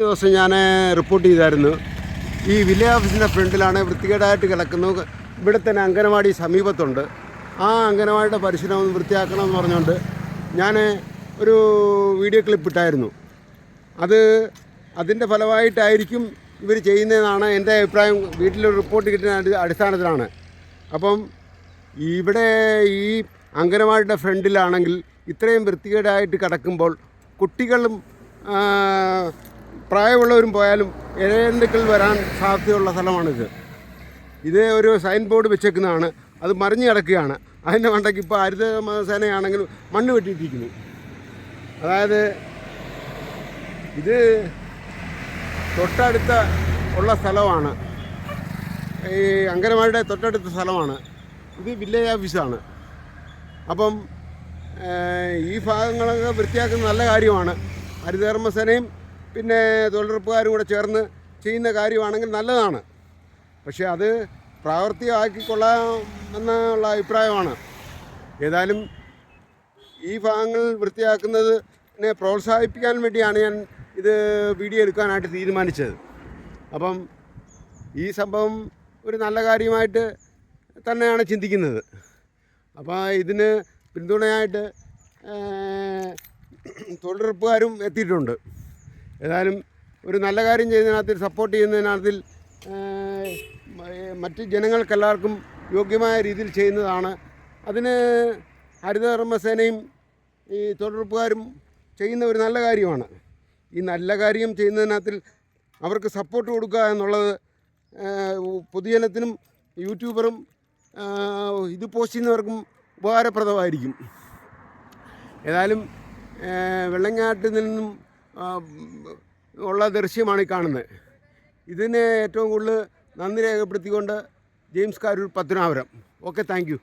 ദിവസം ഞാൻ റിപ്പോർട്ട് ചെയ്തായിരുന്നു. ഈ വില്ലേജ് ഓഫീസിന്റെ ഫ്രണ്ടിലാണ് വൃത്തികേടായിട്ട് കിടക്കുന്നു. ഇവിടെ തന്നെ അംഗനവാടി സമീപത്തുണ്ട്. ആ അംഗനവാടിയുടെ പരിശീലനം ഒന്ന് വൃത്തിയാക്കണം എന്ന് പറഞ്ഞുകൊണ്ട് ഞാൻ ഒരു വീഡിയോ ക്ലിപ്പ് ഇട്ടായിരുന്നു. അത് അതിന്റെ ഫലമായിട്ടായിരിക്കും ഇവർ ചെയ്യുന്നതെന്നാണ് എന്റെ അഭിപ്രായം. വീട്ടിലൊരു റിപ്പോർട്ട് കിട്ടുന്ന അടി- അടിസ്ഥാനത്തിലാണ്. അപ്പം ഇവിടെ ഈ അംഗനവാടിയുടെ ഫ്രണ്ടിലാണെങ്കിൽ ഇത്രയും വൃത്തികേടായിട്ട് കിടക്കുമ്പോൾ കുട്ടികളും പ്രായമുള്ളവരും പോയാലും ഇഴയന്തുക്കൾ വരാൻ സാധ്യതയുള്ള സ്ഥലമാണിത്. ഇത് ഒരു സൈൻ ബോർഡ് വെച്ചേക്കുന്നതാണ്. അത് മറിഞ്ഞു കിടക്കുകയാണ്. അതിന്റെ മണ്ടയ്ക്ക് ഇപ്പോൾ ഹരിത സേനയാണെങ്കിലും മണ്ണ് വെട്ടിയിട്ടിരിക്കുന്നു. അതായത് ഇത് തൊട്ടടുത്ത ഉള്ള സ്ഥലമാണ്. ഈ അങ്കനവാടിയുടെ തൊട്ടടുത്ത സ്ഥലമാണ്. ഇത് വില്ലേജ് ഓഫീസാണ്. അപ്പം ഈ ഭാഗങ്ങളൊക്കെ വൃത്തിയാക്കുന്നത് നല്ല കാര്യമാണ്. ഹരിതകർമ്മസേനയും പിന്നെ തൊഴിലുറപ്പുകാരും കൂടെ ചേർന്ന് ചെയ്യുന്ന കാര്യമാണെങ്കിൽ നല്ലതാണ്. പക്ഷേ അത് പ്രാവർത്തികമാക്കിക്കൊള്ളാം എന്നുള്ള അഭിപ്രായമാണ്. ഏതായാലും ഈ ഭാഗങ്ങൾ വൃത്തിയാക്കുന്നതിനെ പ്രോത്സാഹിപ്പിക്കാൻ വേണ്ടിയാണ് ഞാൻ ഇത് വീഡിയോ എടുക്കാനായിട്ട് തീരുമാനിച്ചത്. അപ്പം ഈ സംഭവം ഒരു നല്ല കാര്യമായിട്ട് തന്നെയാണ് ചിന്തിക്കുന്നത്. അപ്പോൾ ഇതിന് പിന്തുണയായിട്ട് തൊഴിലുറപ്പുകാരും എത്തിയിട്ടുണ്ട്. ഏതായാലും ഒരു നല്ല കാര്യം ചെയ്യുന്നതിനകത്തിൽ സപ്പോർട്ട് ചെയ്യുന്നതിനകത്തിൽ മറ്റ് ജനങ്ങൾക്കെല്ലാവർക്കും യോഗ്യമായ രീതിയിൽ ചെയ്യുന്നതാണ്. അതിന് ഹരിതകർമ്മസേനയും ഈ തൊഴിലുറപ്പുകാരും ചെയ്യുന്ന ഒരു നല്ല കാര്യമാണ്. ഈ നല്ല കാര്യം ചെയ്യുന്നതിനകത്തിൽ അവർക്ക് സപ്പോർട്ട് കൊടുക്കുക എന്നുള്ളത് പൊതുജനത്തിനും യൂട്യൂബറും ഇത് പോസ്റ്റ് ചെയ്യുന്നവർക്കും ഉപകാരപ്രദമായിരിക്കും. ഏതായാലും വെള്ളങ്ങാട്ടിൽ നിന്നും ഉള്ള ദൃശ്യമാണ് ഈ കാണുന്നത്. ഇതിനെ ഏറ്റവും കൂടുതൽ നന്ദി രേഖപ്പെടുത്തിക്കൊണ്ട് James Karoor Pathanapuram okay thank